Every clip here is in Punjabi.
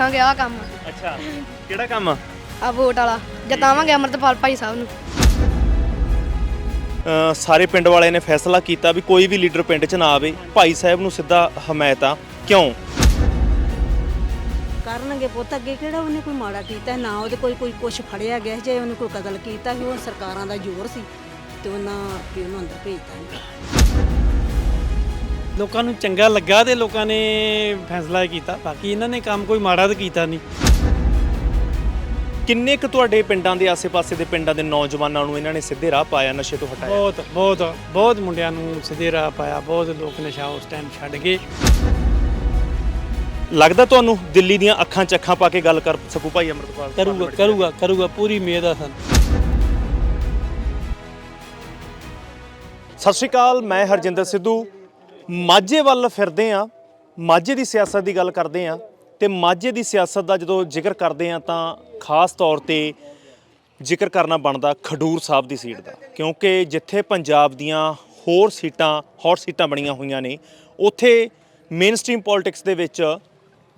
ਰੱਖਾਂਗੇ ਆ ਕੰਮ। ਅੱਛਾ ਕਿਹੜਾ ਕੰਮ? ਆ ਵੋਟ ਵਾਲਾ। ਜਿਤਾਵਾਂਗੇ ਅਮਰਤਪਾਲ ਭਾਈ ਸਾਹਿਬ ਨੂੰ। ਅ, ਸਾਰੇ ਪਿੰਡ ਵਾਲਿਆਂ ਨੇ ਫੈਸਲਾ ਕੀਤਾ ਵੀ ਕੋਈ ਵੀ ਲੀਡਰ ਪਿੰਡ 'ਚ ਨਾ ਆਵੇ ਭਾਈ ਸਾਹਿਬ ਨੂੰ ਸਿੱਧਾ ਹਮਾਇਤ ਆ। ਕਿਉਂ? ਕਰਨਗੇ ਪੁੱਤ ਅੱਗੇ ਕਿਹੜਾ ਉਹਨੇ ਕੋਈ ਮਾੜਾ ਕੀਤਾ ਨਾ ਉਹਦੇ ਕੋਈ ਕੋਈ ਕੁਛ ਫੜਿਆ ਗਿਆ ਜੇ ਉਹਨੇ ਕੋਈ ਕਤਲ ਕੀਤਾ ਸੀ ਉਹ ਸਰਕਾਰਾਂ ਦਾ ਜ਼ੋਰ ਸੀ ਤੇ ਉਹਨਾਂ ਵੀ ਉਹਨੂੰ ਅੰਦਰ ਭੇਜਤਾ ਲੋਕਾਂ ਨੂੰ ਚੰਗਾ ਲੱਗਾ ਤੇ ਲੋਕਾਂ ਨੇ ਫੈਸਲਾ ਕੀਤਾ ਬਾਕੀ ਇਹਨਾਂ ਨੇ ਕੰਮ ਕੋਈ ਮਾੜਾ ਤਾਂ ਕੀਤਾ ਨਹੀਂ। ਕਿੰਨੇ ਕੁ ਤੁਹਾਡੇ ਪਿੰਡਾਂ ਦੇ ਆਸੇ-ਪਾਸੇ ਦੇ ਪਿੰਡਾਂ ਦੇ ਨੌਜਵਾਨਾਂ ਨੂੰ ਇਹਨਾਂ ਨੇ ਸਿੱਧੇ ਰਾਹ ਪਾਇਆ ਨਸ਼ੇ ਤੋਂ ਹਟਾਇਆ? ਬਹੁਤ ਬਹੁਤ ਬਹੁਤ ਮੁੰਡਿਆਂ ਨੂੰ ਸਿੱਧੇ ਰਾਹ ਪਾਇਆ ਬਹੁਤ ਲੋਕ ਨਸ਼ਾ ਉਸ ਟਾਈਮ ਛੱਡ ਗਏ। ਲੱਗਦਾ ਤੁਹਾਨੂੰ ਦਿੱਲੀ ਦੀਆਂ ਅੱਖਾਂ 'ਚ ਅੱਖਾਂ ਪਾ ਕੇ ਗੱਲ ਕਰ ਸਕੂ ਭਾਈ ਅਮਰਤਪਾਲ? ਕਰੂਗਾ ਕਰੂਗਾ ਕਰੂਗਾ ਪੂਰੀ ਉਮੀਦ ਆ ਸਾਨੂੰ। ਸਤਿ ਸ਼੍ਰੀ ਅਕਾਲ ਮੈਂ ਹਰਜਿੰਦਰ ਸਿੱਧੂ। ਮਾਝੇ ਵੱਲ ਫਿਰਦੇ ਆ, ਮਾਝੇ ਦੀ ਸਿਆਸਤ ਦੀ ਗੱਲ ਕਰਦੇ ਆ ਤੇ ਮਾਝੇ ਦੀ ਸਿਆਸਤ ਦਾ ਜਦੋਂ ਜ਼ਿਕਰ ਕਰਦੇ ਆ ਤਾਂ ਖਾਸ ਤੌਰ ਤੇ ਜ਼ਿਕਰ ਕਰਨਾ ਬਣਦਾ ਖਡੂਰ ਸਾਹਿਬ ਦੀ ਸੀਟ ਦਾ। ਕਿਉਂਕਿ ਜਿੱਥੇ ਪੰਜਾਬ ਦੀਆਂ ਹੋਰ ਸੀਟਾਂ, ਹੌਟ ਸੀਟਾਂ ਬਣੀਆਂ ਹੋਈਆਂ ਨੇ, ਉੱਥੇ ਮੇਨਸਟ੍ਰੀਮ ਪੋਲਿਟਿਕਸ ਦੇ ਵਿੱਚ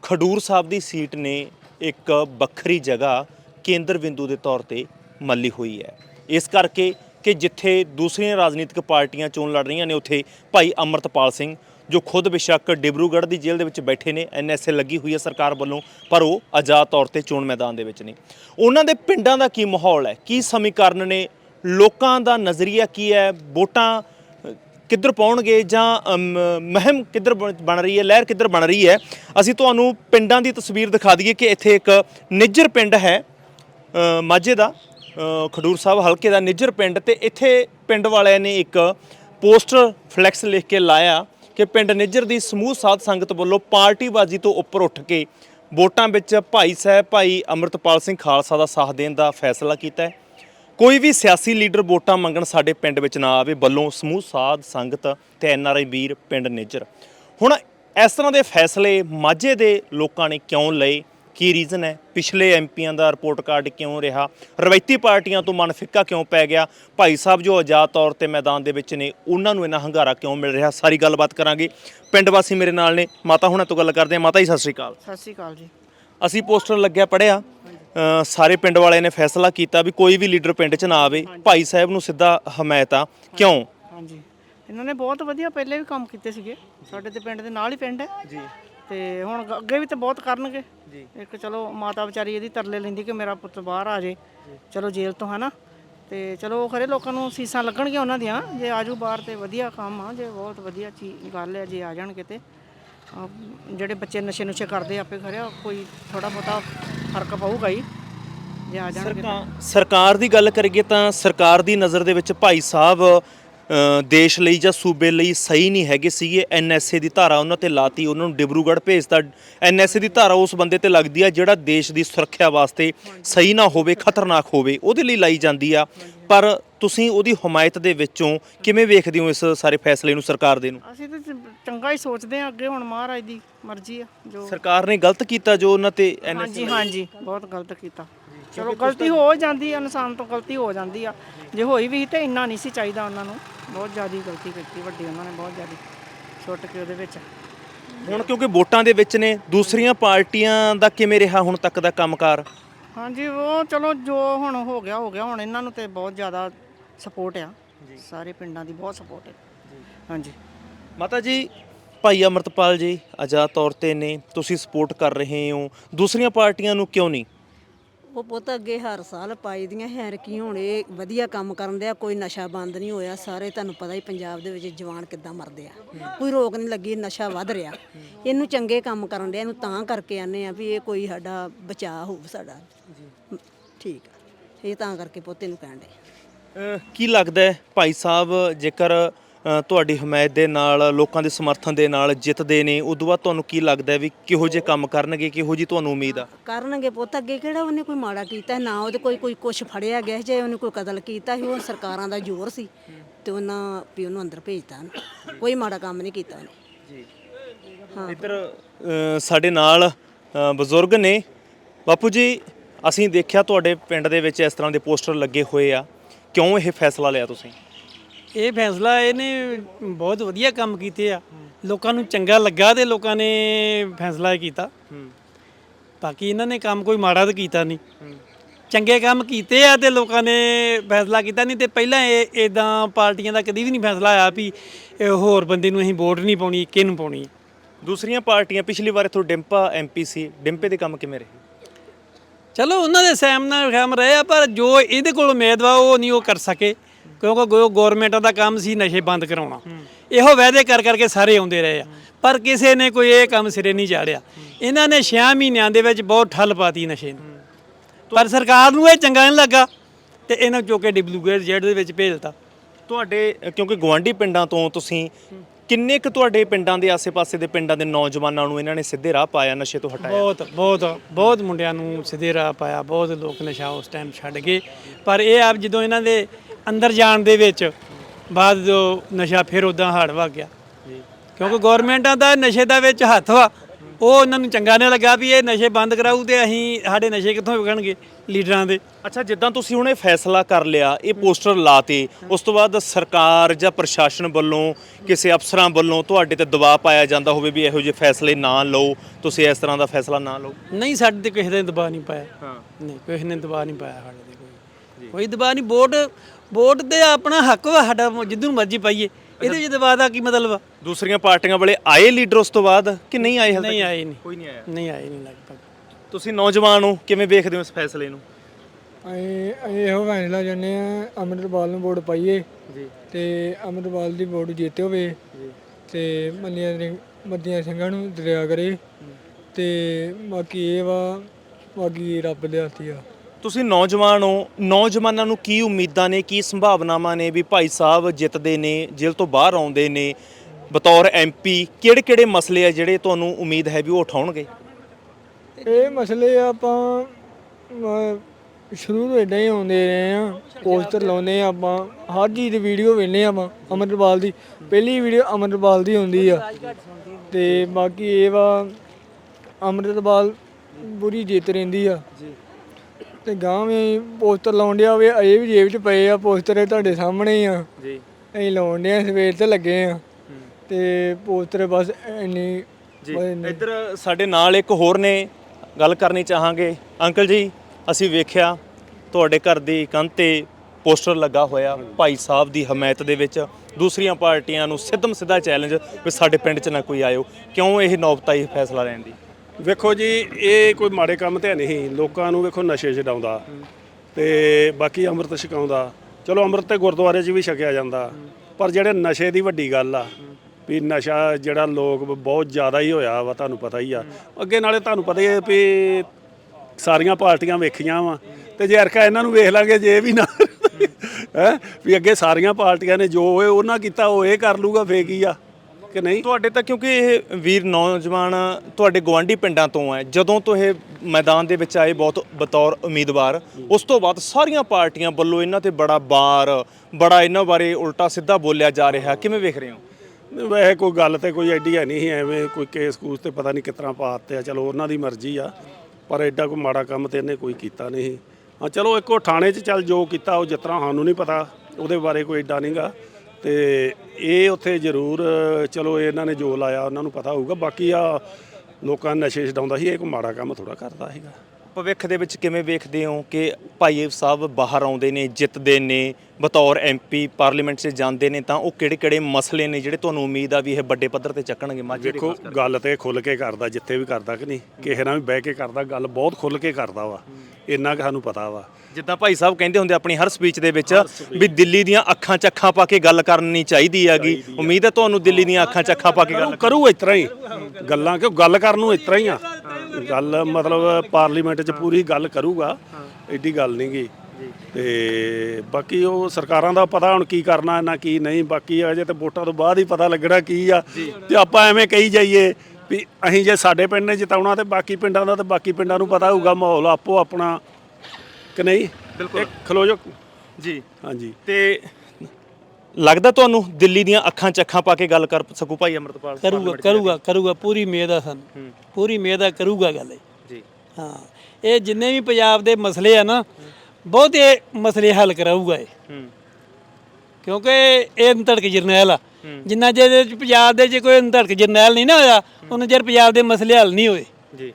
ਖਡੂਰ ਸਾਹਿਬ ਦੀ ਸੀਟ ਨੇ ਇੱਕ ਵੱਖਰੀ ਜਗ੍ਹਾ ਕੇਂਦਰ ਬਿੰਦੂ ਦੇ ਤੌਰ ਤੇ ਮੱਲੀ ਹੋਈ ਹੈ। ਇਸ ਕਰਕੇ ਕਿ ਜਿੱਥੇ ਦੂਸਰੀਆਂ ਰਾਜਨੀਤਿਕ ਪਾਰਟੀਆਂ ਚੋਣ ਲੜ ਰਹੀਆਂ ਨੇ, ਉੱਥੇ ਭਾਈ ਅਮਰਤਪਾਲ ਸਿੰਘ, ਜੋ ਖੁਦ ਬਿਸ਼ੱਕ ਡਿਬਰੂਗੜ੍ਹ ਦੀ ਜੇਲ੍ਹ ਦੇ ਵਿੱਚ ਬੈਠੇ ਨੇ ਐਨਐਸਏ ਲੱਗੀ ਹੋਈ ਹੈ ਸਰਕਾਰ ਵੱਲੋਂ, ਪਰ ਉਹ ਆਜ਼ਾਦ ਤੌਰ ਤੇ ਚੋਣ ਮੈਦਾਨ ਦੇ ਵਿੱਚ ਨੇ ਉਹਨਾਂ ਦੇ ਪਿੰਡਾਂ ਦਾ ਕੀ ਮਾਹੌਲ ਹੈ? ਕੀ ਸਮੀਕਰਨ ਨੇ? ਲੋਕਾਂ ਦਾ ਨਜ਼ਰੀਆ ਕੀ ਹੈ? ਵੋਟਾਂ ਕਿੱਧਰ ਪਾਉਣਗੇ ਜਾਂ ਮਹਿਮ ਕਿੱਧਰ ਬਣ ਬਣ ਰਹੀ ਹੈ, ਲਹਿਰ ਕਿੱਧਰ ਬਣ ਰਹੀ ਹੈ? ਅਸੀਂ ਤੁਹਾਨੂੰ ਪਿੰਡਾਂ ਦੀ ਤਸਵੀਰ ਦਿਖਾ ਦਈਏ ਕਿ ਇੱਥੇ ਇੱਕ ਨਿੱਜਰ ਪਿੰਡ ਹੈ ਮਾਝੇ ਦਾ। ਖਡੂਰ ਸਾਹਿਬ ਹਲਕੇ ਦਾ ਨਿੱਜਰ ਪਿੰਡ ਤੇ ਇੱਥੇ ਪਿੰਡ ਵਾਲਿਆਂ ਨੇ ਇੱਕ ਪੋਸਟਰ ਫਲੈਕਸ ਲਿਖ ਕੇ ਲਾਇਆ ਕਿ ਪਿੰਡ ਨਿੱਜਰ ਦੀ ਸਮੂਹ ਸਾਧ ਸੰਗਤ ਵੱਲੋਂ ਪਾਰਟੀਬਾਜ਼ੀ ਤੋਂ ਉੱਪਰ ਉੱਠ ਕੇ ਵੋਟਾਂ ਵਿੱਚ ਭਾਈ ਸਾਹਿਬ, ਭਾਈ ਅਮਰਤਪਾਲ ਸਿੰਘ ਖਾਲਸਾ ਦਾ ਸਾਥ ਦੇਣ ਦਾ ਫੈਸਲਾ ਕੀਤਾ ਹੈ। ਕੋਈ ਵੀ ਸਿਆਸੀ ਲੀਡਰ ਵੋਟਾਂ ਮੰਗਣ ਸਾਡੇ ਪਿੰਡ ਵਿੱਚ ਨਾ ਆਵੇ, ਵੱਲੋਂ ਸਮੂਹ ਸਾਧ ਸੰਗਤ ਤੇ ਐਨਆਰਆਈ ਵੀਰ ਪਿੰਡ ਨਿੱਜਰ। ਹੁਣ ਇਸ ਤਰ੍ਹਾਂ ਦੇ ਫੈਸਲੇ ਮਾਝੇ ਦੇ ਲੋਕਾਂ ਨੇ ਕਿਉਂ ਲਏ? ਕੀ ਰੀਜ਼ਨ ਹੈ? ਪਿਛਲੇ ਐਮਪੀਆਂ ਦਾ ਰਿਪੋਰਟ ਕਾਰਡ ਕਿਉਂ ਰਿਹਾ? ਰਵਾਇਤੀ ਪਾਰਟੀਆਂ ਤੋਂ ਮਨ ਫਿੱਕਾ ਕਿਉਂ ਪੈ ਗਿਆ? ਭਾਈ ਸਾਹਿਬ ਜੋ ਆਜ਼ਾਦ ਤੌਰ ਤੇ ਮੈਦਾਨ ਦੇ ਵਿੱਚ ਨੇ ਉਹਨਾਂ ਨੂੰ ਇਹਨਾਂ ਹੰਗਾਰਾ ਕਿਉਂ ਮਿਲ ਰਿਹਾ? ਸਾਰੀ ਗੱਲਬਾਤ ਕਰਾਂਗੇ। ਪਿੰਡ ਵਾਸੀ ਮੇਰੇ ਨਾਲ ਨੇ। ਮਾਤਾ ਹੁਣਾਂ ਤੋਂ ਗੱਲ ਕਰਦੇ ਆ ਮਾਤਾ ਜੀ ਸਤਿ ਸ਼੍ਰੀ ਅਕਾਲ। ਸਤਿ ਸ਼੍ਰੀ ਅਕਾਲ ਜੀ। ਅਸੀਂ ਪੋਸਟਰ ਲੱਗਿਆ ਪੜਿਆ ਸਾਰੇ ਪਿੰਡ ਵਾਲਿਆਂ ਨੇ ਫੈਸਲਾ ਕੀਤਾ ਵੀ ਕੋਈ ਵੀ ਲੀਡਰ ਪਿੰਡ 'ਚ ਨਾ ਆਵੇ। ਭਾਈ ਸਾਹਿਬ ਨੂੰ ਸਿੱਧਾ ਹਮਾਇਤ ਆ। ਕਿਉਂ? ਹਾਂਜੀ। ਇਹਨਾਂ ਨੇ ਬਹੁਤ ਵਧੀਆ ਪਹਿਲੇ ਵੀ ਕੰਮ ਕੀਤੇ ਸੀਗੇ। ਸਾਡੇ ਤੇ ਪਿੰਡ ਦੇ ਨਾਲ ਹੀ ਪਿੰਡ ਹੈ। ਜੀ। ਤੇ ਹੁਣ ਗ- ਅੱਗੇ ਵੀ ਤੇ ਬਹੁਤ ਕਰਨਗੇ। ਇੱਕ ਚਲੋ ਮਾਤਾ ਵਿਚਾਰੀ ਇਹਦੀ ਤਰਲੇ ਲੈਂਦੀ ਕਿ ਮੇਰਾ ਪੁੱਤ ਬਾਹਰ ਆ ਜੇ। ਚਲੋ ਜੇਲ੍ਹ ਤੋਂ ਹਨਾ? ਤੇ ਚਲੋ ਖਰੇ ਲੋਕਾਂ ਨੂੰ ਸੀਸਾਂ ਲੱਗਣਗੀਆਂ ਉਹਨਾਂ ਦੀਆਂ। ਜੇ ਆਜੂ ਬਾਹਰ ਤੇ ਵਧੀਆ ਕੰਮ ਆ ਜੇ ਬਹੁਤ ਵਧੀਆ ਚੀਜ਼ ਗੱਲ ਹੈ ਜੇ ਆ ਜਾਣ ਕਿਤੇ। ਜਿਹੜੇ ਬੱਚੇ ਨਸ਼ੇ ਨੁਸ਼ੇ ਕਰਦੇ ਆਪੇ ਖਰੇ ਕੋਈ ਥੋੜਾ ਬਹੁਤਾ ਫ਼ਰਕ ਪਊਗਾ ਹੀ। ਜੇ ਆ ਜਾਣਗੇ ਸਰਕਾਰ ਸਰਕਾਰ ਦੀ ਗੱਲ ਕਰੀਏ ਤਾਂ ਸਰਕਾਰ ਦੀ ਨਜ਼ਰ ਦੇ ਵਿੱਚ ਭਾਈ ਸਾਹਿਬ ਦੇਸ਼ ਲਈ ਜਾਂ ਸੂਬੇ ਲਈ ਸਹੀ ਨਹੀਂ ਹੈਗੇ ਸੀਗੇ। ਐਨਐਸਏ ਦੀ ਧਾਰਾ ਉਹਨਾਂ ਤੇ ਲਾਤੀ ਉਹਨਾਂ ਨੂੰ ਡਿਬਰੂਗੜ੍ਹ ਭੇਜਤਾ। ਐਨਐਸਏ ਦੀ ਧਾਰਾ ਉਸ ਬੰਦੇ ਤੇ ਲੱਗਦੀ ਆ ਜਿਹੜਾ ਦੇਸ਼ ਦੀ ਸੁਰੱਖਿਆ ਵਾਸਤੇ ਸਹੀ ਨਾ ਹੋਵੇ ਖਤਰਨਾਕ ਹੋਵੇ ਉਹਦੇ ਲਈ ਲਾਈ ਜਾਂਦੀ ਆ। ਪਰ ਤੁਸੀਂ ਉਹਦੀ ਹਮਾਇਤ ਦੇ ਵਿੱਚੋਂ ਕਿਵੇਂ ਵੇਖਦੇ ਹੋ ਇਸ ਸਾਰੇ ਫੈਸਲੇ ਨੂੰ ਸਰਕਾਰ ਦੇ ਨੂੰ? ਅਸੀਂ ਤਾਂ ਚੰਗਾ ਹੀ ਸੋਚਦੇ ਹਾਂ ਅੱਗੇ ਹੁਣ ਮਹਾਰਾਜ ਦੀ ਮਰਜ਼ੀ ਆ ਜੋ ਸਰਕਾਰ ਨੇ ਗਲਤ ਕੀਤਾ ਜੋ ਉਹਨਾਂ ਤੇ ਐਨਐਸਏ ਹਾਂਜੀ ਹਾਂਜੀ ਬਹੁਤ ਗਲਤ ਕੀਤਾ। ਚਲੋ ਗਲਤੀ ਹੋ ਜਾਂਦੀ ਆ ਇਨਸਾਨ ਤੋਂ ਗਲਤੀ ਹੋ ਜਾਂਦੀ ਆ। ਜੇ ਹੋਈ ਵੀ ਤੇ ਇੰਨਾ ਨਹੀਂ ਸੀ ਚਾਹੀਦਾ ਉਹਨਾਂ ਨੂੰ। ਬਹੁਤ ਜ਼ਿਆਦਾ ਗਲਤੀ ਕੀਤੀ ਵੱਡੀ ਉਹਨਾਂ ਨੇ ਬਹੁਤ ਜ਼ਿਆਦਾ। ਸੁੱਟ ਕੇ ਉਹਦੇ ਵਿੱਚ। ਹੁਣ ਕਿਉਂਕਿ ਵੋਟਾਂ ਦੇ ਵਿੱਚ ਨੇ ਦੂਸਰੀਆਂ ਪਾਰਟੀਆਂ ਦਾ ਕਿਵੇਂ ਰਿਹਾ ਹੁਣ ਤੱਕ ਦਾ ਕੰਮਕਾਰ? ਹਾਂਜੀ ਉਹ ਚਲੋ ਜੋ ਹੁਣ ਹੋ ਗਿਆ ਹੋ ਗਿਆ। ਹੁਣ ਇਹਨਾਂ ਨੂੰ ਤੇ ਬਹੁਤ ਜ਼ਿਆਦਾ ਸਪੋਰਟ ਆ। ਸਾਰੇ ਪਿੰਡਾਂ ਦੀ ਬਹੁਤ ਸਪੋਰਟ ਹੈ ਹਾਂਜੀ। ਮਾਤਾ ਜੀ ਭਾਈ ਅਮਰਤਪਾਲ ਜੀ ਆਜ਼ਾਦ ਤੌਰ ਤੇ ਨੇ ਤੁਸੀਂ ਸਪੋਰਟ ਕਰ ਰਹੇ ਹੋ। ਦੂਸਰੀਆਂ ਪਾਰਟੀਆਂ ਨੂੰ ਕਿਉਂ ਨਹੀਂ? ਉਹ ਪੁੱਤ ਅੱਗੇ ਹਰ ਸਾਲ ਪਾਈ ਦੀਆਂ ਹੈਰ ਕੀ ਹੁਣ ਇਹ ਵਧੀਆ ਕੰਮ ਕਰਨ ਦਿਆ, ਕੋਈ ਨਸ਼ਾ ਬੰਦ ਨਹੀਂ ਹੋਇਆ, ਸਾਰੇ ਤੁਹਾਨੂੰ ਪਤਾ ਹੀ ਪੰਜਾਬ ਦੇ ਵਿੱਚ ਜਵਾਨ ਕਿੱਦਾਂ ਮਰਦੇ ਆ। ਕੋਈ ਰੋਕ ਨਹੀਂ ਲੱਗੀ, ਨਸ਼ਾ ਵੱਧ ਰਿਹਾ। ਇਹਨੂੰ ਚੰਗੇ ਕੰਮ ਕਰਨ ਦਿਆ, ਇਹਨੂੰ ਤਾਂ ਕਰਕੇ ਆਨੇ ਆ ਵੀ ਇਹ ਕੋਈ ਸਾਡਾ ਬਚਾਅ ਹੋਊ ਸਾਡਾ। ਠੀਕ ਆ, ਇਹ ਤਾਂ ਕਰਕੇ ਪੁੱਤ ਇਹਨੂੰ ਕਹਿਣ ਦੇ ਕੀ ਲੱਗਦਾ ਹੈ ਭਾਈ ਸਾਹਿਬ, ਜੇਕਰ ਤੁਹਾਡੀ ਹਮਾਇਤ ਦੇ ਨਾਲ ਲੋਕਾਂ ਦੇ ਸਮਰਥਨ ਦੇ ਨਾਲ ਜਿੱਤਦੇ ਨੇ। ਉਦੋਂ ਬਾਅਦ ਤੁਹਾਨੂੰ ਕੀ ਲੱਗਦਾ ਵੀ ਕਿਹੋ ਜਿਹੇ ਕੰਮ ਕਰਨਗੇ ਕਿਹੋ ਜੀ ਤੁਹਾਨੂੰ ਉਮੀਦ ਆ? ਕਰਨਗੇ ਪੁੱਤ। ਅੱਗੇ ਕਿਹੜਾ ਉਹਨੇ ਕੋਈ ਮਾੜਾ ਕੀਤਾ? ਨਾ ਉਹਦੇ ਕੋਈ ਕੋਈ ਕੁਛ ਫੜਿਆ ਗਿਆ ਜੇ ਉਹਨੇ ਕੋਈ ਕਤਲ ਕੀਤਾ ਸੀ ਉਹ ਸਰਕਾਰਾਂ ਦਾ ਜ਼ੋਰ ਸੀ। ਤੇ ਉਹਨਾਂ ਵੀ ਉਹਨੂੰ ਅੰਦਰ ਭੇਜਤਾ। ਕੋਈ ਮਾੜਾ ਕੰਮ ਨਹੀਂ ਕੀਤਾ ਉਹਨੇ। ਇੱਧਰ ਅਹ ਸਾਡੇ ਨਾਲ ਬਜ਼ੁਰਗ ਨੇ। ਬਾਪੂ ਜੀ ਅਸੀਂ ਦੇਖਿਆ ਤੁਹਾਡੇ ਪਿੰਡ ਦੇ ਵਿੱਚ ਇਸ ਤਰ੍ਹਾਂ ਦੇ ਪੋਸਟਰ ਲੱਗੇ ਹੋਏ ਆ। ਕਿਉਂ ਇਹ ਫੈਸਲਾ ਲਿਆ ਤੁਸੀਂ? ਇਹ ਫੈਸਲਾ ਇਹਨੇ ਬਹੁਤ ਵਧੀਆ ਕੰਮ ਕੀਤੇ ਆ। ਲੋਕਾਂ ਨੂੰ ਚੰਗਾ ਲੱਗਾ ਤੇ ਲੋਕਾਂ ਨੇ ਫੈਸਲਾ ਕੀਤਾ। ਬਾਕੀ ਇਹਨਾਂ ਨੇ ਕੰਮ ਕੋਈ ਮਾੜਾ ਤਾਂ ਕੀਤਾ ਨਹੀਂ। ਚੰਗੇ ਕੰਮ ਕੀਤੇ ਆ ਤੇ ਲੋਕਾਂ ਨੇ ਫੈਸਲਾ ਕੀਤਾ ਨਹੀਂ ਤੇ ਪਹਿਲਾਂ ਇਹ ਇਦਾਂ ਪਾਰਟੀਆਂ ਦਾ ਕਦੀ ਵੀ ਨਹੀਂ ਫੈਸਲਾ ਆਇਆ ਵੀ ਇਹ ਹੋਰ ਬੰਦੇ ਨੂੰ ਅਸੀਂ ਵੋਟ ਨਹੀਂ ਪਾਉਣੀ ਕਿਹਨੂੰ ਪਾਉਣੀ। ਦੂਸਰੀਆਂ ਪਾਰਟੀਆਂ ਪਿਛਲੀ ਵਾਰ ਇੱਥੋਂ ਡਿੰਪਾ ਐਮਪੀ ਸੀ ਡਿੰਪੇ ਦੇ ਕੰਮ ਕਿਵੇਂ ਰਹੇ? ਚਲੋ ਉਹਨਾਂ ਦੇ ਸੈਮ ਨਾਲ ਖੈਮ ਰਹੇ ਆ ਪਰ ਜੋ ਇਹਦੇ ਕੋਲ ਉਮੀਦ ਵਾ ਉਹ ਨਹੀਂ ਉਹ ਕਰ ਸਕੇ। ਕਿਉਂਕਿ ਗੋ ਗਵਰਨਮੈਂਟ ਦਾ ਕੰਮ ਸੀ ਨਸ਼ੇ ਬੰਦ ਕਰਾਉਣਾ। ਇਹੋ ਵਾਅਦੇ ਕਰ ਕਰਕੇ ਸਾਰੇ ਆਉਂਦੇ ਰਹੇ ਆ। ਪਰ ਕਿਸੇ ਨੇ ਕੋਈ ਇਹ ਕੰਮ ਸਿਰੇ ਨਹੀਂ ਚਾੜਿਆ। ਇਹਨਾਂ ਨੇ 6 ਮਹੀਨਿਆਂ ਦੇ ਵਿੱਚ ਬਹੁਤ ਠੱਲ ਪਾਤੀ ਨਸ਼ੇ ਨੂੰ। ਪਰ ਸਰਕਾਰ ਨੂੰ ਇਹ ਚੰਗਾ ਨਹੀਂ ਲੱਗਾ ਤੇ ਇਹਨਾਂ ਚੁੱਕ ਕੇ ਡਿਬਲੂਗੇਟ ਜੇਡ ਦੇ ਵਿੱਚ ਭੇਜਤਾ ਤੁਹਾਡੇ ਕਿਉਂਕਿ ਗਵਾਂਢੀ ਪਿੰਡਾਂ ਤੋਂ ਤੁਸੀਂ ਕਿੰਨੇ ਕੁ ਤੁਹਾਡੇ ਪਿੰਡਾਂ ਦੇ ਆਸੇ-ਪਾਸੇ ਦੇ ਪਿੰਡਾਂ ਦੇ ਨੌਜਵਾਨਾਂ ਨੂੰ ਇਹਨਾਂ ਨੇ ਸਿੱਧੇ ਰਾਹ ਪਾਇਆ ਨਸ਼ੇ ਤੋਂ ਹਟਾਇਆ? ਬਹੁਤ ਬਹੁਤ ਬਹੁਤ ਮੁੰਡਿਆਂ ਨੂੰ ਸਿੱਧੇ ਰਾਹ ਪਾਇਆ। ਬਹੁਤ ਲੋਕ ਨਸ਼ਾ ਉਸ ਟਾਈਮ ਛੱਡ ਗਏ। ਪਰ ਇਹ ਆਪ ਜਦੋਂ ਇਹਨਾਂ ਦੇ ਅੰਦਰ ਜਾਣ ਦੇ ਵਿੱਚ ਬਾਅਦ ਜੋ ਨਸ਼ਾ ਫਿਰ ਉਦਾਂ ਹੜ ਵਾ ਗਿਆ। ਕਿਉਂਕਿ ਗਵਰਨਮੈਂਟਾਂ ਦਾ ਨਸ਼ੇ ਦਾ ਵਿੱਚ ਹੱਥ ਵਾ ਉਹ ਉਹਨਾਂ ਨੂੰ ਚੰਗਾ ਨਹੀਂ ਲੱਗਾ ਵੀ ਇਹ ਨਸ਼ੇ ਬੰਦ ਕਰਾਊ ਤੇ ਅਸੀਂ ਸਾਡੇ ਨਸ਼ੇ ਕਿੱਥੋਂ ਵਿਕਣਗੇ ਲੀਡਰਾਂ ਦੇ। ਅੱਛਾ ਜਿੱਦਾਂ ਤੁਸੀਂ ਹੁਣ ਇਹ ਫੈਸਲਾ ਕਰ ਲਿਆ ਇਹ ਪੋਸਟਰ ਲਾਤੇ ਉਸ ਤੋਂ ਬਾਅਦ ਸਰਕਾਰ ਜਾਂ ਪ੍ਰਸ਼ਾਸਨ ਵੱਲੋਂ ਕਿਸੇ ਅਫਸਰਾਂ ਵੱਲੋਂ ਤੁਹਾਡੇ ਤੇ ਦਬਾਅ ਪਾਇਆ ਜਾਂਦਾ ਹੋਵੇ ਵੀ ਇਹੋ ਜਿਹੇ ਫੈਸਲੇ ਨਾ ਲਓ ਤੁਸੀਂ ਇਸ ਤਰ੍ਹਾਂ ਦਾ ਫੈਸਲਾ ਨਾ ਲਓ? ਨਹੀਂ ਸਾਡੇ ਤੇ ਕਿਸੇ ਨੇ ਦਬਾਅ ਨਹੀਂ ਪਾਇਆ। ਹਾਂ। ਨਹੀਂ ਕਿਸੇ ਨੇ ਦਬਾਅ ਨਹੀਂ ਪਾਇਆ ਸਾਡੇ ਤੇ ਕੋਈ। ਕੋਈ ਦਬਾਅ ਨਹੀਂ ਵੋਟ ਵੋਟ ਤੇ ਆਪਣਾ ਹੱਕ ਵਾ ਸਾਡਾ ਜਿੱਦੂ ਨੂੰ ਮਰਜ਼ੀ ਪਾਈਏ। ਇਹਦੇ ਵਿੱਚ ਦਬਾਅ ਦਾ ਕੀ ਮਤਲਬ ਆ? ਦੂਸਰੀਆਂ ਪਾਰਟੀਆਂ ਵਾਲੇ ਆਏ ਲੀਡਰ ਉਸ ਤੋਂ ਬਾਅਦ ਕਿ ਨਹੀਂ ਆਏ ਹਾਲੇ ਨਹੀਂ? ਆਏ ਨਹੀਂ ਕੋਈ ਨਹੀਂ ਆਇਆ। ਨਹੀਂ ਆਏ ਨਹੀਂ ਲਗਭਗ। ਤੁਸੀਂ ਨੌਜਵਾਨ ਹੋ ਕਿਵੇਂ ਵੇਖਦੇ ਹੋ ਇਸ ਫੈਸਲੇ ਨੂੰ? ਅਸੀਂ ਅਸੀਂ ਇਹੋ ਫੈਸਲਾ ਚਾਹੁੰਦੇ ਆ ਅੰਮ੍ਰਿਤਪਾਲ ਨੂੰ ਵੋਟ ਪਾਈਏ ਜੀ। ਤੇ ਅੰਮ੍ਰਿਤਪਾਲ ਦੀ ਵੋਟ ਜਿੱਤੇ ਹੋਵੇ ਤੇ ਮੰਨੀਆਂ ਸਿੰਘ ਮੱਦੀਆਂ ਸਿੰਘਾਂ ਨੂੰ ਦਰਿਆ ਕਰੇ ਤੇ ਬਾਕੀ ਇਹ ਵਾ ਬਾਕੀ ਰੱਬ ਦੇ ਹੱਥੀ ਆ। ਤੁਸੀਂ ਨੌਜਵਾਨ ਹੋ ਨੌਜਵਾਨਾਂ ਨੂੰ ਕੀ ਉਮੀਦਾਂ ਨੇ ਕੀ ਸੰਭਾਵਨਾਵਾਂ ਨੇ ਵੀ ਭਾਈ ਸਾਹਿਬ ਜਿੱਤਦੇ ਨੇ ਜੇਲ੍ਹ ਤੋਂ ਬਾਹਰ ਆਉਂਦੇ ਨੇ ਬਤੌਰ ਐਮਪੀ ਕਿਹੜੇ ਕਿਹੜੇ ਮਸਲੇ ਆ ਜਿਹੜੇ ਤੁਹਾਨੂੰ ਉਮੀਦ ਹੈ ਵੀ ਉਹ ਉਠਾਉਣਗੇ? ਇਹ ਮਸਲੇ ਆਪਾਂ ਅਮ, ਸ਼ੁਰੂ ਤੋਂ ਇਦਾਂ ਹੀ ਆਉਂਦੇ ਰਹੇ ਆ ਪੋਸਟਰ ਲਾਉਂਦੇ ਆ ਆਪਾਂ ਹਰ ਚੀਜ਼ ਦੀ ਵੀਡੀਓ ਵੇਖਦੇ ਆ ਆਪਾਂ ਅਮਰਪਾਲ ਦੀ ਪਹਿਲੀ ਵੀਡੀਓ ਅਮਰਪਾਲ ਦੀ ਹੁੰਦੀ ਆ ਤੇ ਬਾਕੀ ਇਹ ਵਾ ਅਮਰਪਾਲ ਬੁਰੀ ਜਿੱਤ ਰਹਿੰਦੀ ਆ ਤੇ ਗਾਂ ਵੀ ਪੋਸਟਰ ਲਾਉਣ ਡਿਆ ਹੋਵੇ ਅਜੇ ਵੀ ਜੇਬ 'ਚ ਪਏ ਆ ਪੋਸਟਰ ਇਹ ਤੁਹਾਡੇ ਸਾਹਮਣੇ ਹੀ ਆ। ਜੀ। ਅਸੀਂ ਲਾਉਣ ਡਿਆ ਸਵੇਰ ਤੇ ਲੱਗੇ ਆ। ਤੇ ਪੋਸਟਰ ਬਸ ਇੰਨੀ ਜੀ ਇੱਧਰ ਸਾਡੇ ਨਾਲ ਇੱਕ ਹੋਰ ਨੇ ਗੱਲ ਕਰਨੀ ਚਾਹਾਂਗੇ। ਅੰਕਲ ਜੀ ਅਸੀਂ ਵੇਖਿਆ ਤੁਹਾਡੇ ਘਰ ਦੀ ਕੰਧ ਤੇ ਪੋਸਟਰ ਲੱਗਾ ਹੋਇਆ ਭਾਈ ਸਾਹਿਬ ਦੀ ਹਮਾਇਤ ਦੇ ਵਿੱਚ। ਦੂਸਰੀਆਂ ਪਾਰਟੀਆਂ ਨੂੰ ਸਿੱਧਮ ਸਿੱਧਾ ਚੈਲੰਜ ਵੀ ਸਾਡੇ ਪਿੰਡ 'ਚ ਨਾ ਕੋਈ ਆਇਓ। ਕਿਉਂ ਇਹ ਨੌਬਤਾ ਇਹ ਫੈਸਲਾ ਲੈਣ ਦੀ? ਵੇਖੋ ਜੀ, ਇਹ ਕੋਈ ਮਾੜੇ ਕੰਮ ਤੇ ਨਹੀਂ। ਲੋਕਾਂ ਨੂੰ ਵੇਖੋ ਨਸ਼ੇ ਛਡਾਉਂਦਾ ਤੇ ਬਾਕੀ ਅੰਮ੍ਰਿਤ ਛਕਾਉਂਦਾ। ਚਲੋ, ਅੰਮ੍ਰਿਤ ਤੇ ਗੁਰਦੁਆਰੇ 'ਚ ਵੀ ਛਕਿਆ ਜਾਂਦਾ। ਪਰ ਜਿਹੜੇ ਨਸ਼ੇ ਦੀ ਵੱਡੀ ਗੱਲ ਆ, ਵੀ ਨਸ਼ਾ ਜਿਹੜਾ ਲੋਕ ਬਹੁਤ ਜ਼ਿਆਦਾ ਹੀ ਹੋਇਆ ਵਾ, ਤੁਹਾਨੂੰ ਪਤਾ ਹੀ ਆ। ਅੱਗੇ ਨਾਲੇ ਤੁਹਾਨੂੰ ਪਤਾ ਹੀ ਹੈ ਵੀ ਸਾਰੀਆਂ ਪਾਰਟੀਆਂ ਵੇਖੀਆਂ ਵਾ। ਤੇ ਜੇ ਅਰਕਾ ਇਹਨਾਂ ਨੂੰ ਵੇਖ ਲਾਂਗੇ, ਜੇ ਵੀ ਨਾ, ਹੈ, ਵੀ ਅੱਗੇ ਸਾਰੀਆਂ ਪਾਰਟੀਆਂ ਨੇ ਜੋ ਇਹ ਉਹਨਾਂ ਕੀਤਾ, ਉਹ ਇਹ ਕਰ ਲੂਗਾ ਫੇਕ ਹੀ ਆ? ਕਿ ਨਹੀਂ? ਤੁਹਾਡੇ ਤਾਂ ਕਿਉਂਕਿ ਇਹ ਵੀਰ ਨੌਜਵਾਨ ਤੁਹਾਡੇ ਗਵਾਂਢੀ ਪਿੰਡਾਂ ਤੋਂ ਹੈ। ਜਦੋਂ ਤੋਂ ਇਹ ਮੈਦਾਨ ਦੇ ਵਿੱਚ ਆਏ ਬਹੁਤ ਬਤੌਰ ਉਮੀਦਵਾਰ ਉਸ ਤੋਂ ਬਾਅਦ ਸਾਰੀਆਂ ਪਾਰਟੀਆਂ ਵੱਲੋਂ ਇਹਨਾਂ ਤੇ ਬੜਾ ਬਾਰ ਬੜਾ ਇਹਨਾਂ ਬਾਰੇ ਉਲਟਾ ਸਿੱਧਾ ਬੋਲਿਆ ਜਾ ਰਿਹਾ। ਕਿਵੇਂ ਵੇਖ ਰਹੇ ਹੋ? ਵੈਸੇ ਕੋਈ ਗੱਲ ਤੇ ਕੋਈ ਐਡੀ ਹੈ ਨਹੀਂ ਐਵੇਂ ਕੋਈ ਕੇਸ ਕੂਸ ਤੇ ਪਤਾ ਨਹੀਂ ਕਿਤਨਾ ਪਾਤੇ ਆ। ਚਲੋ ਉਹਨਾਂ ਦੀ ਮਰਜ਼ੀ ਆ ਪਰ ਐਡਾ ਕੋਈ ਮਾੜਾ ਕੰਮ ਤੇ ਇਹਨੇ ਕੋਈ ਕੀਤਾ ਨਹੀਂ ਹਾਂ ਚਲੋ ਇੱਕੋ ਥਾਣੇ 'ਚ ਚੱਲ ਜੋ ਕੀਤਾ ਉਹ ਜਿਤਨਾ ਸਾਨੂੰ ਨਹੀਂ ਪਤਾ ਉਹਦੇ ਬਾਰੇ ਕੋਈ ਐਡਾ ਨਹੀਂਗਾ ਤੇ ਇਹ ਉੱਥੇ ਜ਼ਰੂਰ, ਚਲੋ ਇਹਨਾਂ ਨੇ ਜੋ ਲਾਇਆ ਉਹਨਾਂ ਨੂੰ ਪਤਾ ਹੋਊਗਾ। ਬਾਕੀ ਆ ਲੋਕਾਂ ਨਸ਼ੇ ਛਡਾਉਂਦਾ ਸੀ, ਇਹ ਕੋਈ ਮਾੜਾ ਕੰਮ ਥੋੜਾ ਕਰਦਾ ਸੀਗਾ। ਭਵਿੱਖ ਦੇ ਵਿੱਚ ਕਿਵੇਂ ਵੇਖਦੇ ਹੋ ਕਿ ਭਾਈ ਸਾਹਿਬ ਬਾਹਰ ਆਉਂਦੇ ਨੇ ਜਿੱਤਦੇ ਨੇ ਬਤੌਰ ਐਮਪੀ ਪਾਰਲੀਮੈਂਟ 'ਚ ਜਾਂਦੇ ਨੇ ਤਾਂ ਉਹ ਕਿਹੜੇ ਕਿਹੜੇ ਮਸਲੇ ਨੇ ਜਿਹੜੇ ਤੁਹਾਨੂੰ ਉਮੀਦ ਆ ਵੀ ਇਹ ਵੱਡੇ ਪੱਧਰ ਤੇ ਚੱਕਣਗੇ? ਮਾਝੇ ਦੇ ਦੇਖੋ ਗੱਲ ਤੇ ਖੁੱਲ ਕੇ ਕਰਦਾ ਜਿੱਥੇ ਵੀ ਕਰਦਾ ਕਿ ਨਹੀਂ ਕਿਸੇ ਨਾਲ ਵੀ ਬਹਿ ਕੇ ਕਰਦਾ ਗੱਲ ਬਹੁਤ ਖੁੱਲ ਕੇ ਕਰਦਾ ਵਾ। ਇੰਨਾ ਕਿ ਸਾਨੂੰ ਪਤਾ ਵਾ। ਜਿੱਦਾਂ ਭਾਈ ਸਾਹਿਬ ਕਹਿੰਦੇ ਹੁੰਦੇ ਆਪਣੀ ਹਰ ਸਪੀਚ ਦੇ ਵਿੱਚ ਵੀ ਦਿੱਲੀ ਦੀਆਂ ਅੱਖਾਂ 'ਚ ਅੱਖਾਂ ਪਾ ਕੇ ਗੱਲ ਕਰਨੀ ਚਾਹੀਦੀ ਹੈਗੀ। ਉਮੀਦ ਹੈ ਤੁਹਾਨੂੰ ਦਿੱਲੀ ਦੀਆਂ ਅੱਖਾਂ 'ਚ ਅੱਖਾਂ ਪਾ ਕੇ ਗੱਲ ਕਰੂ ਕਰੂ। ਇਸ ਤਰ੍ਹਾਂ ਹੀ। ਗੱਲਾਂ ਕਿਉਂ? ਗੱਲ ਕਰਨ ਨੂੰ ਇਸ ਤਰ੍ਹਾਂ ਹੀ ਆ। ਗੱਲ ਮਤਲਬ ਪਾਰਲੀਮੈਂਟ 'ਚ ਪੂਰੀ ਗੱਲ ਕਰੂਗਾ ਐਡੀ ਗੱਲ ਨਹੀਂ ਗੀ। ਤੇ ਬਾਕੀ ਉਹ ਸਰਕਾਰਾਂ ਦਾ ਪਤਾ ਹੁਣ ਕੀ ਕਰਨਾ ਨਾ ਕੀ ਨਹੀਂ ਬਾਕੀ ਅਜੇ ਤੇ ਵੋਟਾਂ ਤੋਂ ਬਾਅਦ ਹੀ ਪਤਾ ਲੱਗਣਾ ਕੀ ਆ। ਤੇ ਆਪਾਂ ਐਵੇਂ ਕਹੀ ਜਾਈਏ ਵੀ ਅਸੀਂ ਜੇ ਸਾਡੇ ਪਿੰਡ ਨੇ ਜਿਤਾਉਣਾ ਤੇ ਬਾਕੀ ਪਿੰਡਾਂ ਦਾ ਤੇ ਬਾਕੀ ਪਿੰਡਾਂ ਨੂੰ ਪਤਾ ਹੋਊਗਾ ਮਾਹੌਲ ਆਪੋ ਆਪਣਾ ਕਿ ਨਹੀਂ? ਬਿਲਕੁਲ। ਖਲੋ ਜੋ ਜੀ। ਹਾਂਜੀ। ਤੇ ਲੱਗਦਾ ਤੁਹਾਨੂੰ ਦਿੱਲੀ ਦੀਆਂ ਅੱਖਾਂ 'ਚ ਅੱਖਾਂ ਪਾ ਕੇ ਗੱਲ ਕਰ ਸਕੂ ਭਾਈ ਅਮਰਤਪਾਲ? ਕਰੂਗਾ ਕਰੂਗਾ ਕਰੂਗਾ ਪੂਰੀ ਉਮੀਦ ਆ ਸਾਨੂੰ। ਪੂਰੀ ਉਮੀਦ ਆ ਕਰੂਗਾ ਗੱਲ ਇਹ। ਜੀ। ਹਾਂ ਇਹ ਜਿੰਨੇ ਵੀ ਪੰਜਾਬ ਦੇ ਮਸਲੇ ਆ ਨਾ ਬਹੁਤੇ ਮਸਲੇ ਹੱਲ ਕਰਾਊਗਾ ਇਹ। ਕਿਉਂਕਿ ਇਹ ਧੜਕ ਜਰਨੈਲ ਆ। ਜਿੰਨਾ ਇਹ 'ਚ ਪੰਜਾਬ ਦੇ ਜੇ ਕੋਈ ਧੜਕ ਜਰਨੈਲ ਨਹੀਂ ਨਾ ਹੋਇਆ ਉਹਨਾਂ ਚਿਰ ਪੰਜਾਬ ਦੇ ਮਸਲੇ ਹੱਲ ਨਹੀਂ ਹੋਏ। ਜੀ।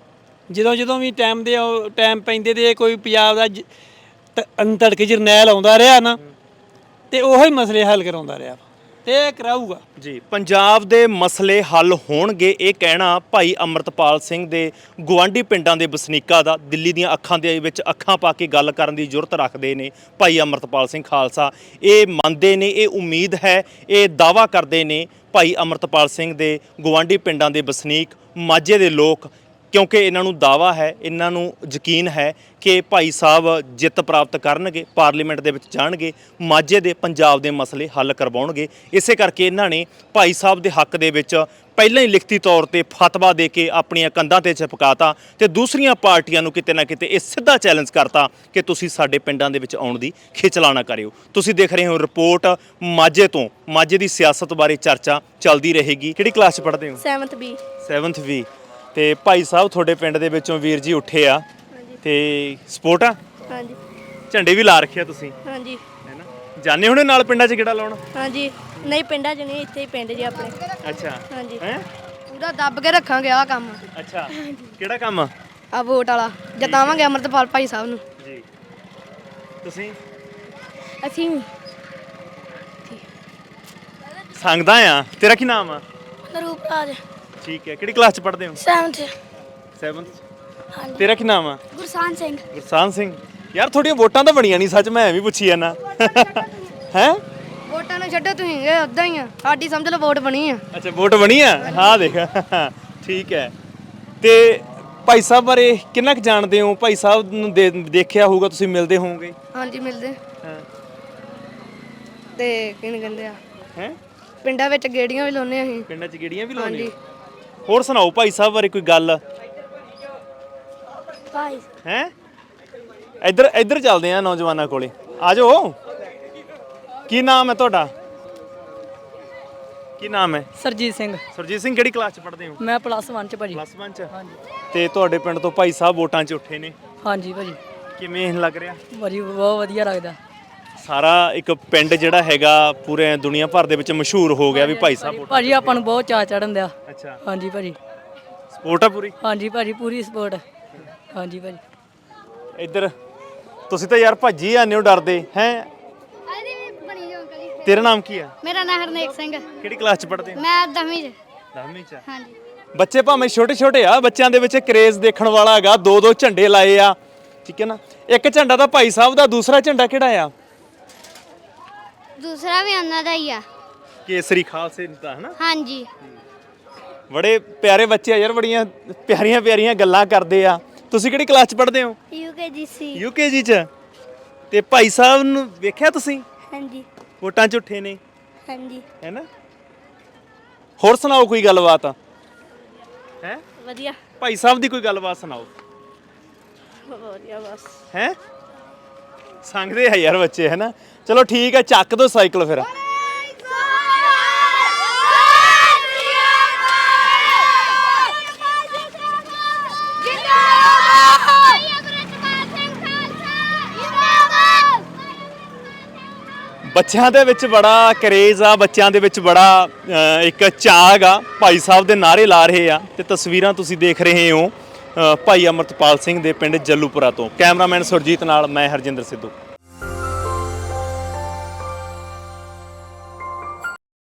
ਜਦੋਂ ਜਦੋਂ ਵੀ ਟਾਈਮ ਦੇ ਟਾਈਮ ਪੈਂਦੇ ਤੇ ਕੋਈ ਪੰਜਾਬ ਦਾ ਜ- ਅੰਤੜਕ ਜਰਨੈਲ ਆਉਂਦਾ ਰਿਹਾ ਨਾ ਤੇ ਉਹੀ ਮਸਲੇ ਹੱਲ ਕਰਾਉਂਦਾ ਰਿਹਾ। ਤੇ ਕਰਾਊਗਾ। ਜੀ, ਪੰਜਾਬ ਦੇ ਮਸਲੇ ਹੱਲ ਹੋਣਗੇ, ਇਹ ਕਹਿਣਾ ਭਾਈ ਅਮਰਤਪਾਲ ਸਿੰਘ ਦੇ ਗਵਾਂਢੀ ਪਿੰਡਾਂ ਦੇ ਵਸਨੀਕਾਂ ਦਾ। ਦਿੱਲੀ ਦੀਆਂ ਅੱਖਾਂ ਦੇ ਵਿੱਚ ਅੱਖਾਂ ਪਾ ਕੇ ਗੱਲ ਕਰਨ ਦੀ ਜ਼ਰੂਰਤ ਰੱਖਦੇ ਨੇ ਭਾਈ ਅਮਰਤਪਾਲ ਸਿੰਘ ਖਾਲਸਾ। ਇਹ ਮੰਨਦੇ ਨੇ, ਇਹ ਉਮੀਦ ਹੈ, ਇਹ ਦਾਵਾ ਕਰਦੇ ਨੇ ਭਾਈ ਅਮਰਤਪਾਲ ਸਿੰਘ ਦੇ ਗਵਾਂਢੀ ਪਿੰਡਾਂ ਦੇ ਵਸਨੀਕ, ਮਾਝੇ ਦੇ ਲੋਕ ਕਿਉਂਕਿ ਇਹਨਾਂ ਨੂੰ ਦਾਵਾ ਹੈ ਇਹਨਾਂ ਨੂੰ ਯਕੀਨ ਹੈ ਕਿ ਭਾਈ ਸਾਹਿਬ ਜਿੱਤ ਪ੍ਰਾਪਤ ਕਰਨਗੇ ਪਾਰਲੀਮੈਂਟ ਦੇ ਵਿੱਚ ਜਾਣਗੇ ਮਾਝੇ ਦੇ ਪੰਜਾਬ ਦੇ ਮਸਲੇ ਹੱਲ ਕਰਵਾਉਣਗੇ। ਇਸੇ ਕਰਕੇ ਇਹਨਾਂ ਨੇ ਭਾਈ ਸਾਹਿਬ ਦੇ ਹੱਕ ਦੇ ਵਿੱਚ ਪਹਿਲਾਂ ਹੀ ਲਿਖਤੀ ਤੌਰ ਤੇ ਫਤਵਾ ਦੇ ਕੇ ਆਪਣੀਆਂ ਕੰਧਾਂ ਤੇ ਚਿਪਕਾਤਾ ਤੇ ਦੂਸਰੀਆਂ ਪਾਰਟੀਆਂ ਨੂੰ ਕਿਤੇ ਨਾ ਕਿਤੇ ਇਹ ਸਿੱਧਾ ਚੈਲੰਜ ਕਰਤਾ ਕਿ ਤੁਸੀਂ ਸਾਡੇ ਪਿੰਡਾਂ ਦੇ ਵਿੱਚ ਆਉਣ ਦੀ ਖਿਚਲਾਣਾ ਕਰਿਓ। ਤੁਸੀਂ ਦੇਖ ਰਹੇ ਹੋ ਰਿਪੋਰਟ ਮਾਝੇ ਤੋਂ। ਮਾਝੇ ਦੀ ਸਿਆਸਤ ਬਾਰੇ ਚਰਚਾ ਚੱਲਦੀ ਰਹੇਗੀ। ਕਿਹੜੀ ਕਲਾਸ 'ਚ ਪੜ੍ਹਦੇ ਹੋ? 7th B 7th ਵੀ ਤੇ ਭਾਈ ਸਾਹਿਬ ਤੁਹਾਡੇ ਪਿੰਡ ਦੇ ਵਿੱਚੋਂ ਵੀਰ ਜੀ ਉੱਠੇ ਆ ਤੇ ਸਪੋਰਟ ਆ? ਹਾਂਜੀ। ਝੰਡੇ ਵੀ ਲਾ ਰੱਖਿਆ ਤੁਸੀਂ। ਹਾਂਜੀ। ਹੈਨਾ ਜਾਣੇ ਹੁਣੇ ਨਾਲ ਪਿੰਡਾਂ 'ਚ ਕਿਹੜਾ ਲਾਉਣ? ਹਾਂਜੀ। ਨਹੀਂ ਪਿੰਡਾਂ 'ਚ ਨਹੀਂ ਇੱਥੇ ਹੀ ਪਿੰਡ ਜੀ ਆਪਣੇ। ਅੱਛਾ। ਹਾਂਜੀ। ਹੈ? ਪੂਰਾ ਦੱਬ ਕੇ ਰੱਖਾਂਗੇ ਆਹ ਕੰਮ। ਅੱਛਾ। ਕਿਹੜਾ ਕੰਮ ਆ? ਆ ਵੋਟ ਵਾਲਾ। ਜਿਤਾਵਾਂਗੇ ਅਮਰਤਪਾਲ ਭਾਈ ਸਾਹਿਬ ਨੂੰ। ਜੀ। ਤੁਸੀਂ? ਅਸੀਂ ਸੰਗਦਾ ਆ। ਤੇਰਾ ਕੀ ਨਾਮ ਆ? ਰੂਪ ਰਾਜ ਠੀਕ ਹੈ। ਕਿਹੜੀ ਕਲਾਸ 'ਚ ਪੜ੍ਹਦੇ ਹੋ? 7th 7th ਤੇਰਾ ਕੀ ਨਾਮ ਆ? ਗੁਰਸਾਨ ਸਿੰਘ। ਗੁਰਸਾਨ ਸਿੰਘ। ਯਾਰ ਤੁਹਾਡੀਆਂ ਵੋਟਾਂ ਤਾਂ ਬਣੀਆਂ ਨਹੀਂ ਸੱਚ ਮੈਂ ਐਵੇਂ ਪੁੱਛੀ ਜਾਂਦਾ ਹੈ? ਵੋਟਾਂ ਨੂੰ ਛੱਡੋ ਤੁਸੀਂ ਇਹ ਉਦਾਂ ਹੀ ਆ। ਸਾਡੀ ਸਮਝ ਲਓ ਵੋਟ ਬਣੀ ਆ। ਅੱਛਾ ਵੋਟ ਬਣੀ ਆ? ਹਾਂ ਦੇਖ। ਠੀਕ ਹੈ। ਤੇ ਭਾਈ ਸਾਹਿਬ ਬਾਰੇ ਕਿੰਨਾ ਕੁ ਜਾਣਦੇ ਹੋ? ਭਾਈ ਸਾਹਿਬ ਨੂੰ ਦੇ- ਦੇਖਿਆ ਹੋਊਗਾ ਤੁਸੀਂ ਮਿਲਦੇ ਹੋਵੋਗੇ। ਹਾਂਜੀ ਮਿਲਦੇ। ਹਾਂ। ਤੇ ਕਿਹਨੂੰ ਕਹਿੰਦੇ ਆ? ਹੈ? ਪਿੰਡਾਂ ਵਿੱਚ ਗੇੜੀਆਂ ਵੀ ਲਾਉਂਦੇ ਅਸੀਂ। ਪਿੰਡਾਂ 'ਚ ਗੇੜੀਆਂ ਵੀ ਲਾਉਂਦੇ ਹਾਂਜੀ। ਹੋ ਹੋਰ ਸੁਣਾਓ ਭਾਈ ਸਾਹਿਬ ਬਾਰੇ ਕੋਈ ਗੱਲ? ਭਾਈ ਹੈ? ਇੱਧਰ ਇੱਧਰ ਚੱਲਦੇ ਆ ਨੌਜਵਾਨਾਂ ਕੋਲੇ। ਆ ਜਾਓ। ਕੀ ਨਾਮ ਹੈ ਤੁਹਾਡਾ? ਕੀ ਨਾਮ ਹੈ? ਸਰਜੀਤ ਸਿੰਘ। ਸਰਜੀਤ ਸਿੰਘ ਕਿਹੜੀ ਕਲਾਸ 'ਚ ਪੜ੍ਹਦੇ ਹੋ? ਮੈਂ ਪਲੱਸ 1 ਚ ਭਾਜੀ ਪਲੱਸ 1 'ਚ? ਤੇ ਤੁਹਾਡੇ ਪਿੰਡ ਤੋਂ ਭਾਈ ਸਾਹਿਬ ਵੋਟਾਂ 'ਚ ਉੱਠੇ ਨੇ? ਹਾਂਜੀ ਭਾਜੀ। ਕਿਵੇਂ ਲੱਗ ਰਿਹਾ? ਭਾਜੀ ਬਹੁਤ ਵਧੀਆ ਲੱਗਦਾ। ਸਾਰਾ ਇੱਕ ਪਿੰਡ ਜਿਹੜਾ ਹੈਗਾ ਪੂਰੇ ਦੁਨੀਆ ਭਰ ਦੇ ਵਿੱਚ ਮਸ਼ਹੂਰ ਹੋ ਗਿਆ ਵੀ ਭਾਈ ਸਾਹਿਬ ਵੋਟਾਂ ਭਾਜੀ ਆਪਾਂ ਨੂੰ ਬਹੁਤ ਚਾਅ ਚੜਨ ਦਿਆ। ਅੱਛਾ। ਹਾਂਜੀ ਭਾਜੀ। ਸਪੋਰਟ ਆ ਪੂਰੀ? ਹਾਂਜੀ ਭਾਜੀ ਪੂਰੀ ਸਪੋਰਟ। ਹਾਂਜੀ ਭਾਜੀ। ਇੱਧਰ ਤੁਸੀਂ ਤਾਂ ਯਾਰ ਭੱਜੀ ਜਾਂਦੇ ਹੋ ਡਰਦੇ ਹੈ? ਤੇਰਾ ਨਾਮ ਕੀ ਹੈ ਮੇਰਾ ਨਾਮ ਹਰਨੇਕ ਸਿੰਘ ਕਿਹੜੀ ਕਲਾਸ 'ਚ ਪੜ੍ਹਦੇ ਹੋ? ਮੈਂ 10ਵੀਂ ਚ। 10ਵੀਂ 'ਚ ਹਾਂਜੀ। ਬੱਚੇ ਭਾਵੇਂ ਛੋਟੇ ਛੋਟੇ ਆ ਬੱਚਿਆਂ ਦੇ ਵਿੱਚ ਕਰੇਜ਼ ਦੇਖਣ ਵਾਲਾ ਹੈਗਾ ਦੋ ਦੋ ਝੰਡੇ ਲਾਏ ਆ। ਠੀਕ ਹੈ ਨਾ? ਇੱਕ ਝੰਡਾ ਤਾਂ ਭਾਈ ਸਾਹਿਬ ਦਾ ਦੂਸਰਾ ਝੰਡਾ ਕਿਹੜਾ ਆ? ਦੂਸਰਾ ਵੀ ਉਹਨਾਂ ਦਾ ਹੀ ਆ। ਕੇਸਰੀ ਖਾਲਸੇ ਦਾ ਹਨਾ? ਹਾਂਜੀ। ਬੜੇ ਪਿਆਰੇ ਬੱਚੇ ਆ ਯਾਰ ਬੜੀਆਂ ਪਿਆਰੀਆਂ ਪਿਆਰੀਆਂ ਗੱਲਾਂ ਕਰਦੇ ਆ। ਤੁਸੀਂ ਕਿਹੜੀ ਕਲਾਸ 'ਚ ਪੜ੍ਹਦੇ ਹੋ? ਯੂਕੇਜੀਸੀ ਯੂਕੇਜੀ 'ਚ। ਤੇ ਭਾਈ ਸਾਹਿਬ ਨੂੰ ਵੇਖਿਆ ਤੁਸੀਂ? ਹਾਂਜੀ। ਵੋਟਾਂ 'ਚ ਉੱਠੇ ਨੇ। ਹਾਂਜੀ। ਹੈਨਾ? ਹੋਰ ਸੁਣਾਓ ਕੋਈ ਗੱਲਬਾਤ? ਹੈ? ਵਧੀਆ। ਭਾਈ ਸਾਹਿਬ ਦੀ ਕੋਈ ਗੱਲਬਾਤ ਸੁਣਾਓ? ਵਧੀਆ ਬਸ। ਹੈ? ਸੰਗਦੇ ਆ ਯਾਰ ਬੱਚੇ ਹੈਨਾ? ਚਲੋ ਠੀਕ ਹੈ ਚੱਕ ਦੋ ਸਾਈਕਲ ਫਿਰ। ਬੱਚਿਆਂ ਦੇ ਵਿੱਚ ਬੜਾ ਕਰੇਜ਼ ਆ ਬੱਚਿਆਂ ਦੇ ਵਿੱਚ ਬੜਾ ਅ, ਇੱਕ ਚਾਗ ਆ। ਭਾਈ ਸਾਹਿਬ ਦੇ ਨਾਰੇ ਲਾ ਰਹੇ ਆ ਤੇ ਤਸਵੀਰਾਂ ਤੁਸੀਂ ਦੇਖ ਰਹੇ ਹੋ ਅ, ਭਾਈ ਅਮਰਤਪਾਲ ਸਿੰਘ ਦੇ ਪਿੰਡ ਜੱਲੂਪੁਰਾ ਤੋਂ। ਕੈਮਰਾਮੈਨ ਸੁਰਜੀਤ ਨਾਲ ਮੈਂ ਹਰਜਿੰਦਰ ਸਿੱਧੂ।